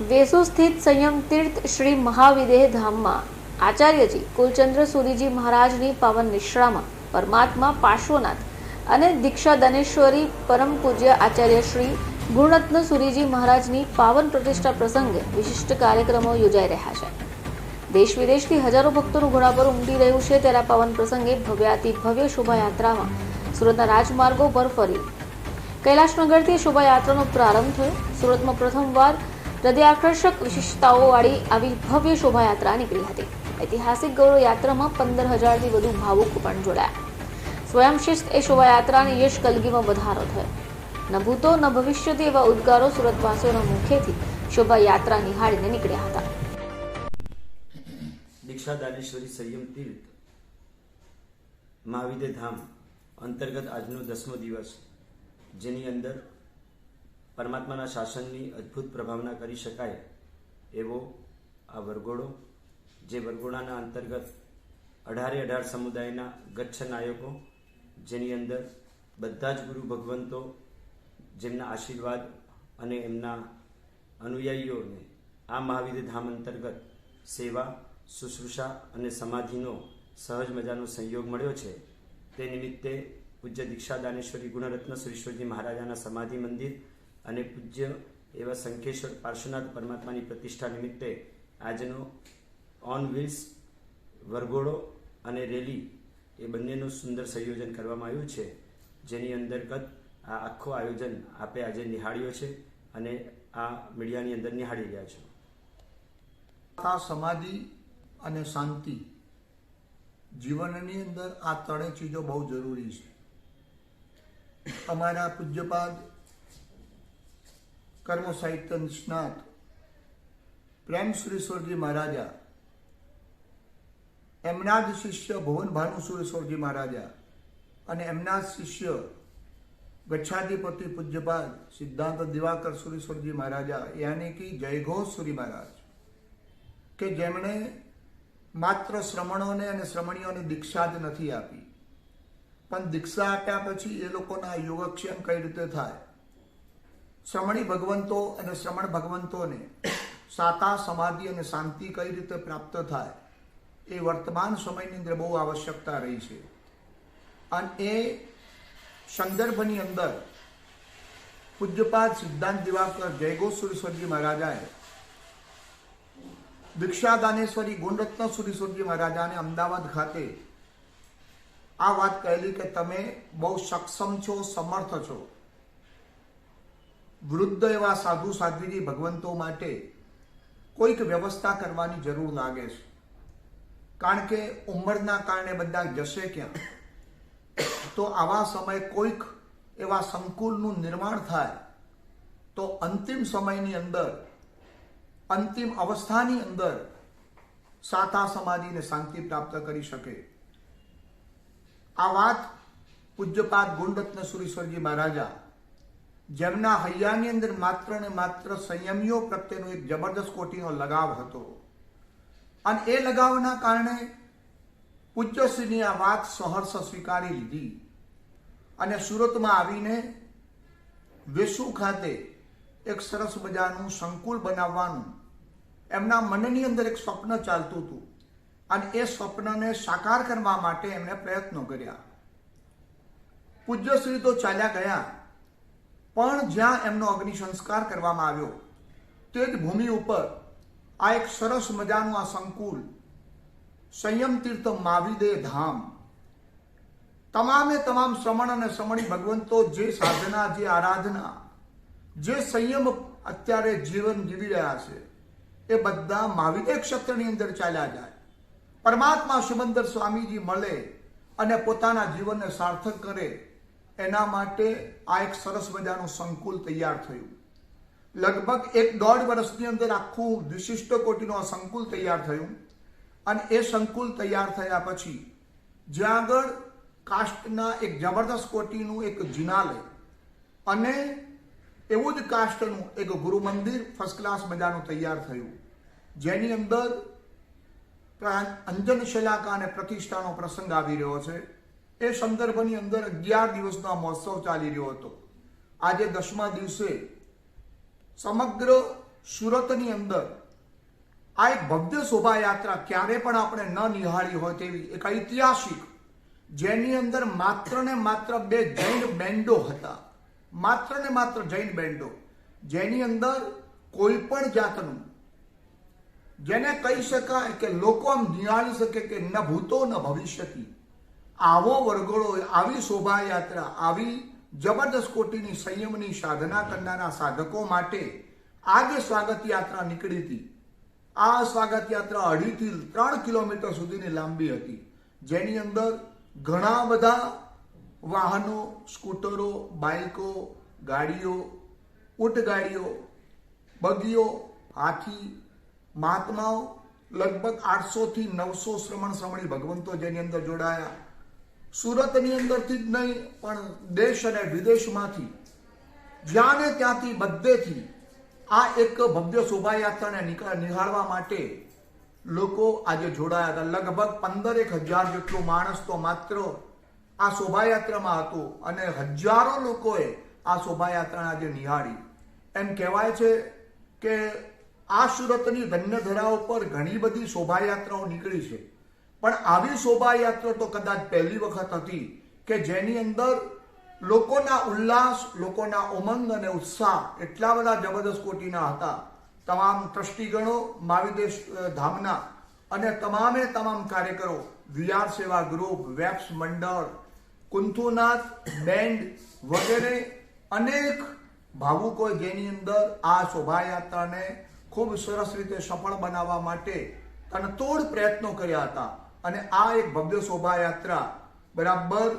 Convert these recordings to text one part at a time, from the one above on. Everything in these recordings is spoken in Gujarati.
વેસુ સ્થિત સંયમ તીર્થ શ્રી મહાવિદેહ ધામમાં. આચાર્યજી કુલચંદ્ર સુરીજી મહારાજની પાવન નિશ્રામાં પરમાત્મા પાર્શ્વનાથ અને દીક્ષા દનેશ્વરી પરમ પૂજ્ય આચાર્ય શ્રી ગુણરત્ન સુરીજી મહારાજની પાવન પ્રતિષ્ઠા પ્રસંગે વિશિષ્ટ કાર્યક્રમો યોજાઈ રહ્યા છે. દેશ વિદેશથી હજારો ભક્તોનું ઘોડાપર ઉમટી રહ્યું છે ત્યારે પાવન પ્રસંગે ભવ્યાતિ ભવ્ય શોભાયાત્રામાં સુરતના રાજમાર્ગો પર ફરી. કૈલાશનગરથી શોભાયાત્રાનો પ્રારંભ થયો. સુરતમાં પ્રથમવાર હૃદયાકર્ષક વિશિષ્ટતાઓવાળી આવી ભવ્ય શોભાયાત્રા નીકળી હતી. ઐતિહાસિક ગૌરવ યાત્રામાં પંદર હજારથી વધુ ભાવુકો પણ જોડાયા. સ્વયંશિસ્ત એ શોભાયાત્રાની યશ કલગીમાં વધારો થયો. ન ભૂતો, ન ભવિષ્યથી એવા ઉદ્ગારો સુરતવાસીઓના મુખેથી શોભાયાત્રા નિહાળીને નીકળ્યા હતા. દીક્ષા દાનેશ્વરી સંયમ તીર્થ મહાવિદ્ય ધામ અંતર્ગત આજનો દસમો દિવસ, જેની અંદર પરમાત્માના શાસનની અદ્ભુત પ્રભાવના કરી શકાય એવો આ વરઘોડો, જે વરઘોડાના અંતર્ગત અઢારે અઢાર સમુદાયના ગચ્છ નાયકો, જેની અંદર બધા જ ગુરુ ભગવંતો, જેમના આશીર્વાદ અને એમના અનુયાયીઓને આ મહાવિદ્ય ધામ અંતર્ગત સેવા, શુશ્રૂષા અને સમાધિનો સહજ મજાનો સંયોગ મળ્યો છે. તે નિમિત્તે પૂજ્ય દીક્ષા દાનેશ્વરી ગુણરત્ન શ્રીશ્વરજી મહારાજાના સમાધિ મંદિર અને પૂજ્ય એવા સંખેશ્વર પાર્શ્વનાથ પરમાત્માની પ્રતિષ્ઠા નિમિત્તે આજનો ઓન વ્હીલ્સ વરઘોડો અને રેલી એ બંનેનું સુંદર સંયોજન કરવામાં આવ્યું છે. જેની અંતર્ગત આ આખું આયોજન આપે આજે નિહાળ્યો છે અને આ મીડિયાની અંદર નિહાળી રહ્યા છો. આ સમાધિ અને શાંતિ જીવનની અંદર આ ત્રણેય ચીજો બહુ જરૂરી છે. અમારા પૂજ્યપાદ કર્મ સાહિત્ય નિષ્ણાત પ્રેમ શ્રી સ્વરજી મહારાજા. એમના જ શિષ્ય ભુવન ભાનુ સુરેશ્વરજી મહારાજા અને એમના શિષ્ય ગચ્છાધિપતિ પૂજ્યપાદ સિદ્ધાંત દિવાકર સુરેશ્વરજી મહારાજા, યાની કે જયઘોષ સુરી મહારાજ, કે જેમણે માત્ર શ્રમણોને અને શ્રમણીઓને દીક્ષા જ નથી આપી. પણ દીક્ષા આપ્યા પછી એ લોકોના યોગક્ષેમ કઈ રીતે થાય? શ્રમણી ભગવંતો અને શ્રમણ ભગવંતોને સાતા, સમાધિ અને શાંતિ કઈ રીતે પ્રાપ્ત થાય એ વર્તમાન સમયની અંદર બહુ આવશ્યકતા રહી છે. અને એ સંદર્ભની અંદર પૂજ્યપાદ સિદ્ધાંત દિવાકર જયગોસુરી સ્વર્ગી મહારાજાએ દીક્ષા દાનેશ્વરી ગુણરત્ન સુરીશ્વરજી મહારાજાને અમદાવાદ ખાતે આ વાત કહેલી કે તમે બહુ સક્ષમ છો, સમર્થ છો. વૃદ્ધ એવા સાધુ સાધ્વીજી ભગવંતો માટે કોઈક વ્યવસ્થા કરવાની જરૂર લાગે છે. કારણ કે ઉંમરના કારણે બધા જશે ક્યાં? તો આવા સમયે કોઈક એવા સંકુલનું નિર્માણ થાય, તો અંતિમ સમયની અંદર, અંતિમ અવસ્થાની અંદર સાતા સમાધિને શાંતિ પ્રાપ્ત કરી શકે. આ વાત પૂજ્યપાદ ગુણરત્ન સુરીશ્વરજી મહારાજા જેમના હૈયાની અંદર માત્ર ને માત્ર સંયમીઓ પ્રત્યેનો એક જબરદસ્ત કોટીનો લગાવ હતો. અને એ લગાવના કારણે પૂજ્યશ્રીની આ વાત સહર્ષ સ્વીકારી લીધી. અને સુરતમાં આવીને વેસુ ખાતે એક સરસ મજાનું સંકુલ બનાવવાનું એમના મનની અંદર એક સ્વપ્ન ચાલતું હતું. અને એ સ્વપ્નને સાકાર કરવા માટે એમણે પ્રયત્નો કર્યા. પૂજ્યશ્રી તો ચાલ્યા ગયા. પણ જ્યાં એમનો અગ્નિ સંસ્કાર કરવામાં આવ્યો, તે જ ભૂમિ ઉપર આ એક સરસ મજાનું આ સંકુલ, સંયમ તીર્થ માવીદે ધામ, તમામે તમામ શ્રમણ અને શ્રમણી ભગવંતો જે સાધના, જે આરાધના, જે સંયમ અત્યારે જીવન જીવી રહ્યા છે, એ બધા મહાવિદે ક્ષેત્રની અંદર ચાલ્યા જાય. પરમાત્મા સુમંદર સ્વામીજી મળે અને પોતાના જીવનને સાર્થક કરે એના માટે આ એક સરસ મજાનું સંકુલ તૈયાર થયું. લગભગ એક દોઢ વર્ષની અંદર આખું વિશિષ્ટ કોટીનું આ સંકુલ તૈયાર થયું અને એ સંકુલ તૈયાર થયા પછી જ્યાં આગળ કાસ્ટના એક જબરદસ્ત કોટીનું એક જિનાલય અને એવું જ કાસ્ટનું એક ગુરુ મંદિર ફર્સ્ટ ક્લાસ મજાનું તૈયાર થયું. જેની અંદર અંજન શિલાકા અને પ્રતિષ્ઠાનો પ્રસંગ આવી રહ્યો છે. એ સંદર્ભની અંદર અગિયાર દિવસનો આ મહોત્સવ ચાલી રહ્યો હતો. આજે દસમા દિવસે સમગ્ર સુરતની અંદર આ એક ભવ્ય શોભાયાત્રા ક્યારે પણ આપણે ન નિહાળી હોય તેવી એક ઐતિહાસિક, જેની અંદર માત્ર ને માત્ર બે જૈન બેન્ડો હતા. માત્ર ને માત્ર જૈન બેન્ડો. જેની અંદર કોઈ પણ જાતનું, જેને કહી શકાય કે લોકો આમ નિહાળી શકે કે ન ભૂતો ન ભવિષ્યથી આવો વરઘોડો, આવી શોભાયાત્રા, આવી જબરદસ્ત કોટીની સંયમની સાધના કરનારા સાધકો માટે આજે સ્વાગત યાત્રા નીકળી હતી. આ સ્વાગત યાત્રા અઢીથી ત્રણ કિલોમીટર સુધીની લાંબી હતી, જેની અંદર ઘણા બધા વાહનો, સ્કૂટરો, બાઇકો, ગાડીઓ ઊંટગાડીઓ બગીઓ, હાથી, મહાત્માઓ, લગભગ આઠસોથી નવસો શ્રમણ શ્રમણી ભગવંતો જેની અંદર જોડાયા. સુરતની અંદરથી જ નહીં, પણ દેશ અને વિદેશમાંથી જ્યાં ને ત્યાંથી બધેથી આ એક ભવ્ય શોભાયાત્રાને નિહાળવા માટે લોકો આજે જોડાયા હતા. લગભગ પંદરેક હજાર જેટલો માણસ તો માત્ર આ શોભાયાત્રામાં હતો અને હજારો લોકોએ આ શોભાયાત્રાને આજે નિહાળી. એમ કહેવાય છે કે આ સુરતની ધન્યધરા ઉપર ઘણી બધી શોભાયાત્રાઓ નીકળી છે. પણ આવી શોભાયાત્રા તો કદાચ પહેલી વખત હતી કે જેની અંદર લોકોના ઉલ્લાસ, લોકોના ઉમંગ અને ઉત્સાહ એટલા બધા જબરદસ્ત કોટીના હતા. તમામ ટ્રસ્ટીગણો માવીદેશ ધામના અને તમામે તમામ કાર્યકરો વિહાર સેવા ગ્રુપ વેબ્સ મંડળ, કુંથુનાથ, બેન્ડ વગેરે અનેક ભાવુકો જેની અંદર આ શોભાયાત્રાને ખૂબ સરસ રીતે સફળ બનાવવા માટે તનતોડ પ્રયત્નો કર્યા હતા. અને આ એક ભવ્ય શોભાયાત્રા બરાબર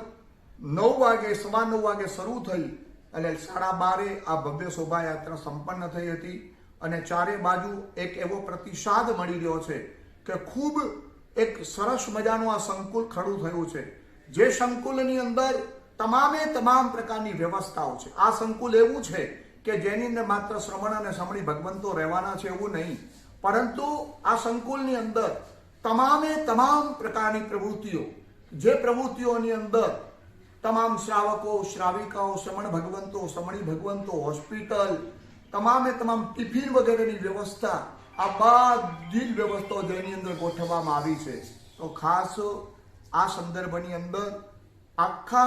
નવ વાગે, સવા નવ વાગે શરૂ થઈ અને સાડા બારે આ ભવ્ય શોભાયાત્રા સંપન્ન થઈ હતી અને ચારે બાજુ એક એવો પ્રતિસાદ મળી રહ્યો છે કે ખૂબ એક સરસ મજાનું આ સંકુલ ખડું થયું છે. જે સંકુલની અંદર તમામે તમામ પ્રકારની વ્યવસ્થાઓ છે. આ સંકુલ એવું છે કે જેની અંદર માત્ર શ્રવણ અને સમણી ભગવંતો રહેવાના છે એવું નહીં. પરંતુ આ સંકુલની અંદર તમામે તમામ પ્રકારની પ્રવૃત્તિઓ, જે પ્રવૃત્તિઓની અંદર તમામ શ્રાવકો, શ્રાવિકાઓ, શ્રમણ ભગવંતો, શ્રમણી ભગવંતો, હોસ્પિટલ, તમામે તમામ ટિફિન વગેરેની વ્યવસ્થા આ બધી જ વ્યવસ્થાઓ જેની અંદર ગોઠવવામાં આવી છે. તો ખાસ આ સંદર્ભની અંદર આખા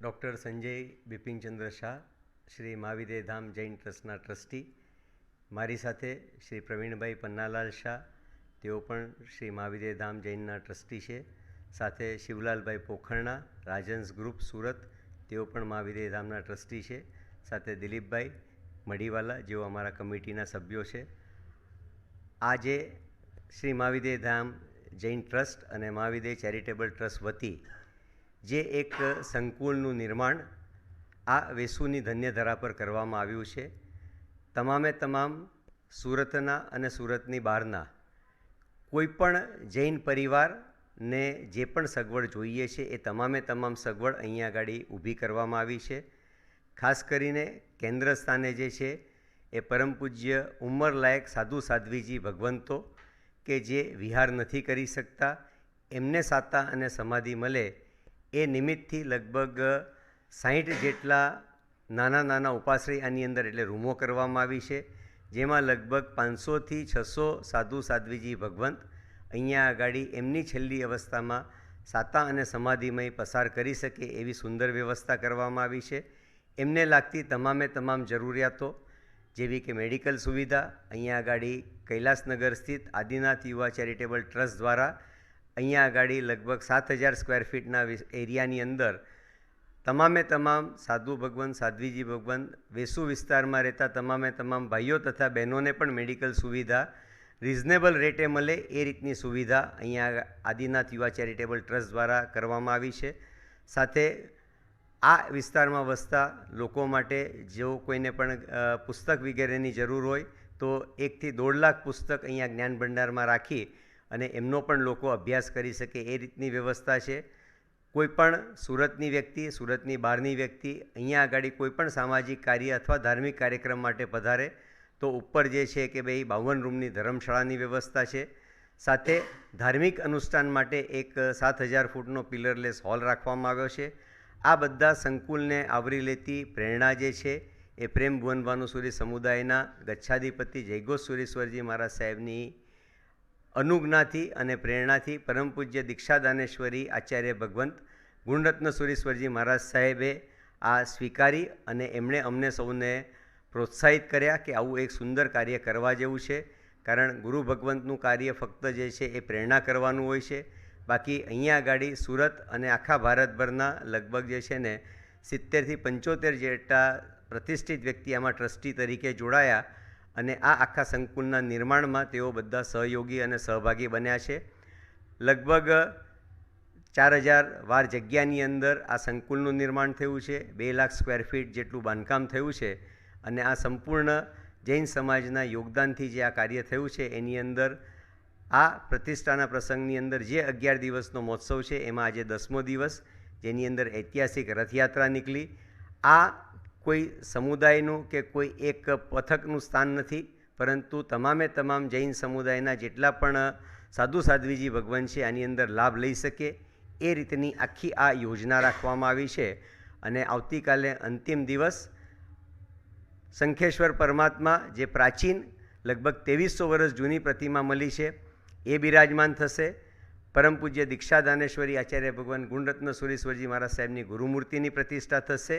ડૉક્ટર સંજય બિપિનચંદ્ર શાહ, શ્રી મહાવિદય ધામ જૈન ટ્રસ્ટના ટ્રસ્ટી, મારી સાથે શ્રી પ્રવીણભાઈ પન્નાલાલ શાહ તેઓ પણ શ્રી મહાવીર ધામ જૈનના ટ્રસ્ટી છે. સાથે શિવલાલભાઈ પોખરણા, રાજન્સ ગ્રુપ સુરત, તેઓ પણ મહાવીર ધામના ટ્રસ્ટી છે. સાથે દિલીપભાઈ મડીવાલા જેઓ અમારા કમિટીના સભ્યો છે. આજે શ્રી મહાવીર ધામ જૈન ટ્રસ્ટ અને મહાવીર ચેરિટેબલ ટ્રસ્ટ વતી જે એક સંકુલનું નિર્માણ આ વેસુની ધન્યધરા પર કરવામાં આવ્યું છે. તમામે તમામ સુરતના અને સુરતની બહારના કોઈપણ જૈન પરિવારને જે પણ સગવડ જોઈએ છે, એ તમામે તમામ સગવડ અહીંયા આગળ ઊભી કરવામાં આવી છે. ખાસ કરીને કેન્દ્ર સ્થાને જે છે, એ પરમ પૂજ્ય ઉંમરલાયક સાધુ સાધ્વીજી ભગવંતો કે જે વિહાર નથી કરી શકતા, એમને સાતા અને સમાધિ મળે એ નિમિત્તથી લગભગ સાહીઠ જેટલા નાના નાના ઉપાશ્રય આની અંદર એટલે રૂમો કરવામાં આવી છે, જેમાં લગભગ પાંચસોથી છસો સાધુ સાધ્વીજી ભગવંત અહીંયા આગાડી એમની છેલ્લી અવસ્થામાં સાતા અને સમાધિમય પસાર કરી શકે એવી સુંદર વ્યવસ્થા કરવામાં આવી છે. એમને લાગતી તમામે તમામ જરૂરિયાતો જેવી કે મેડિકલ સુવિધા, અહીંયા આગાડી કૈલાસનગર સ્થિત આદિનાથ યુવા ચેરિટેબલ ટ્રસ્ટ દ્વારા અહીંયા આગાડી લગભગ સાત હજાર સ્ક્વેર ફીટના એરિયાની અંદર તમામે તમામ સાધુ ભગવાન, સાધ્વીજી ભગવાન, વેસુ વિસ્તારમાં રહેતા તમામે તમામ ભાઈઓ તથા બહેનોને પણ મેડિકલ સુવિધા રિઝનેબલ રેટે મળે એ રીતની સુવિધા અહીંયા આદિનાથ યુવા ચેરિટેબલ ટ્રસ્ટ દ્વારા કરવામાં આવી છે. સાથે આ વિસ્તારમાં વસતા લોકો માટે જો કોઈને પણ પુસ્તક વગેરેની જરૂર હોય તો એકથી દોઢ લાખ પુસ્તક અહીંયા જ્ઞાન ભંડારમાં રાખી અને એમનો પણ લોકો અભ્યાસ કરી શકે એ રીતની વ્યવસ્થા છે. કોઈ પણ સુરતની વ્યક્તિ, સુરતની બહારની વ્યક્તિ અહીંયા આગળ કોઈપણ સામાજિક કાર્ય અથવા ધાર્મિક કાર્યક્રમ માટે પધારે તો ઉપર જે છે કે ભાઈ બાવન રૂમની ધર્મશાળાની વ્યવસ્થા છે. સાથે ધાર્મિક અનુષ્ઠાન માટે એક સાત હજાર ફૂટનો પિલરલેસ હોલ રાખવામાં આવ્યો છે. આ બધા સંકુલને આવરી લેતી પ્રેરણા જે છે એ પ્રેમ ભુવન ભાનુસુરી સમુદાયના ગચ્છાધિપતિ જયઘોષ સુરેશ્વરજી મહારાજ સાહેબની અનુજ્ઞાથી અને પ્રેરણાથી પરમ પૂજ્ય દીક્ષાદાનેશ્વરી આચાર્ય ભગવંત ગુણરત્ન સુરેશ્વરજી મહારાજ સાહેબે આ સ્વીકારી અને એમણે અમને સૌને પ્રોત્સાહિત કર્યા કે આવું એક સુંદર કાર્ય કરવા જેવું છે, કારણ ગુરુ ભગવંતનું કાર્ય ફક્ત જે છે એ પ્રેરણા કરવાનું હોય છે. બાકી અહીંયા આગળ સુરત અને આખા ભારતભરના લગભગ જે છે ને સિત્તેરથી પંચોતેર જેટલા પ્રતિષ્ઠિત વ્યક્તિ આમાં ટ્રસ્ટી તરીકે જોડાયા અને આ આખા સંકુલના નિર્માણમાં તેઓ બધા સહયોગી અને સહભાગી બન્યા છે. લગભગ ચાર હજાર વાર જગ્યાની અંદર આ સંકુલનું નિર્માણ થયું છે. બે લાખ સ્ક્વેર ફીટ જેટલું બાંધકામ થયું છે. અને આ સંપૂર્ણ જૈન સમાજના યોગદાનથી જે આ કાર્ય થયું છે, એની અંદર આ પ્રતિષ્ઠાના પ્રસંગની અંદર જે અગિયાર દિવસનો મહોત્સવ છે, એમાં આજે દસમો દિવસ, જેની અંદર ઐતિહાસિક રથયાત્રા નીકળી. આ કોઈ સમુદાયનું કે કોઈ એક પથકનું સ્થાન નથી, પરંતુ તમામે તમામ જૈન સમુદાયના જેટલા પણ સાધુ સાધ્વીજી ભગવાન છે, આની અંદર લાભ લઈ શકે એ રીતની આખી આ યોજના રાખવામાં આવી છે. અને આવતીકાલે અંતિમ દિવસ શંખેશ્વર પરમાત્મા જે પ્રાચીન, લગભગ ત્રેવીસો વર્ષ જૂની પ્રતિમા મળી છે, એ બિરાજમાન થશે. પરમ પૂજ્ય દીક્ષા દાનેશ્વરી આચાર્ય ભગવાન ગુણરત્ન સુરેશ્વરજી મહારાજ સાહેબની ગુરુમૂર્તિની પ્રતિષ્ઠા થશે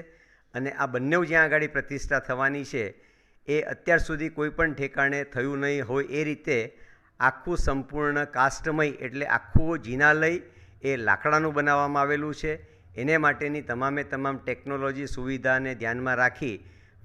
અને આ બંને જ્યાં આગળ પ્રતિષ્ઠા થવાની છે, એ અત્યાર સુધી કોઈ પણ ઠેકાણે થયું નહીં હોય એ રીતે આખું સંપૂર્ણ કાસ્ટમય એટલે આખું જીનાલય એ લાકડાનું બનાવવામાં આવેલું છે. એને માટેની તમામે તમામ ટેકનોલોજી સુવિધાને ધ્યાનમાં રાખી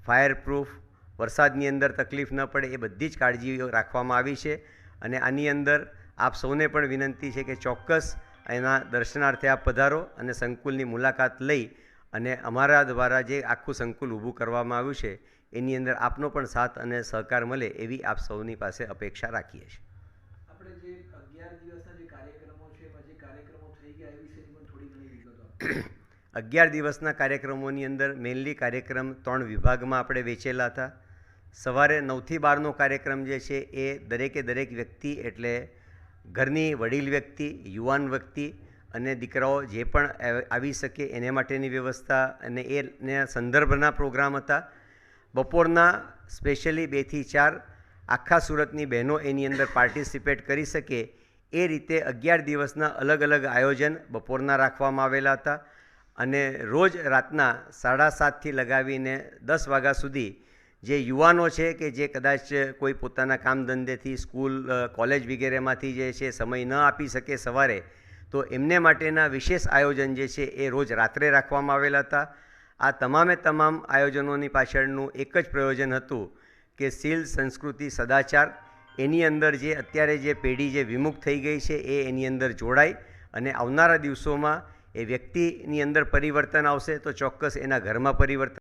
ફાયર પ્રૂફ વરસાદની અંદર તકલીફ ન પડે એ બધી જ કાળજીઓ રાખવામાં આવી છે અને આની અંદર આપ સૌને પણ વિનંતી છે કે ચોક્કસ એના દર્શનાર્થે આપ પધારો અને સંકુલની મુલાકાત લઈ અને અમારા દ્વારા જે આખું સંકુલ ઊભું કરવામાં આવ્યું છે, એની અંદર આપનો પણ સાથ અને સહકાર મળે એવી આપ સૌની પાસે અપેક્ષા રાખીએ છીએ આપણે જે દિવસના જે કાર્યક્રમો છે કાર્યક્રમો થઈ ગયા એ વિશેની પણ થોડી ઘણી વિગતો. અગિયાર દિવસના કાર્યક્રમોની અંદર મેઇનલી કાર્યક્રમ ત્રણ વિભાગમાં આપણે વેચેલા હતા. સવારે નવથી બારનો કાર્યક્રમ જે છે એ દરેકે દરેક વ્યક્તિ એટલે ઘરની વડીલ વ્યક્તિ, યુવાન વ્યક્તિ અને દીકરાઓ જે પણ આવી શકે એને માટેની વ્યવસ્થા અને એના સંદર્ભના પ્રોગ્રામ હતા. બપોરના સ્પેશિયલી બેથી ચાર આખા સુરતની બહેનો એની અંદર પાર્ટિસિપેટ કરી શકે એ રીતે અગિયાર દિવસના અલગ અલગ આયોજન બપોરના રાખવામાં આવેલા હતા. અને રોજ રાતના સાડા સાતથી લગાવીને દસ વાગ્યા સુધી જે યુવાનો છે કે જે કદાચ કોઈ પોતાના કામ ધંધેથી સ્કૂલ કોલેજ વગેરેમાંથી જે છે સમય ન આપી શકે સવારે, તો એમને માટેના વિશેષ આયોજન જે છે એ રોજ રાત્રે રાખવામાં આવેલા હતા. આ તમામે તમામ આયોજનોની પાછળનું એક જ પ્રયોજન હતું કે શીલ સંસ્કૃતિ સદાચાર. એની અંદર જે અત્યારે જે પેઢી જે વિમુખ થઈ ગઈ છે એ એની અંદર જોડાય અને આવનારા દિવસોમાં એ વ્યક્તિની અંદર પરિવર્તન આવશે તો ચોક્કસ એના ઘરમાં પરિવર્તન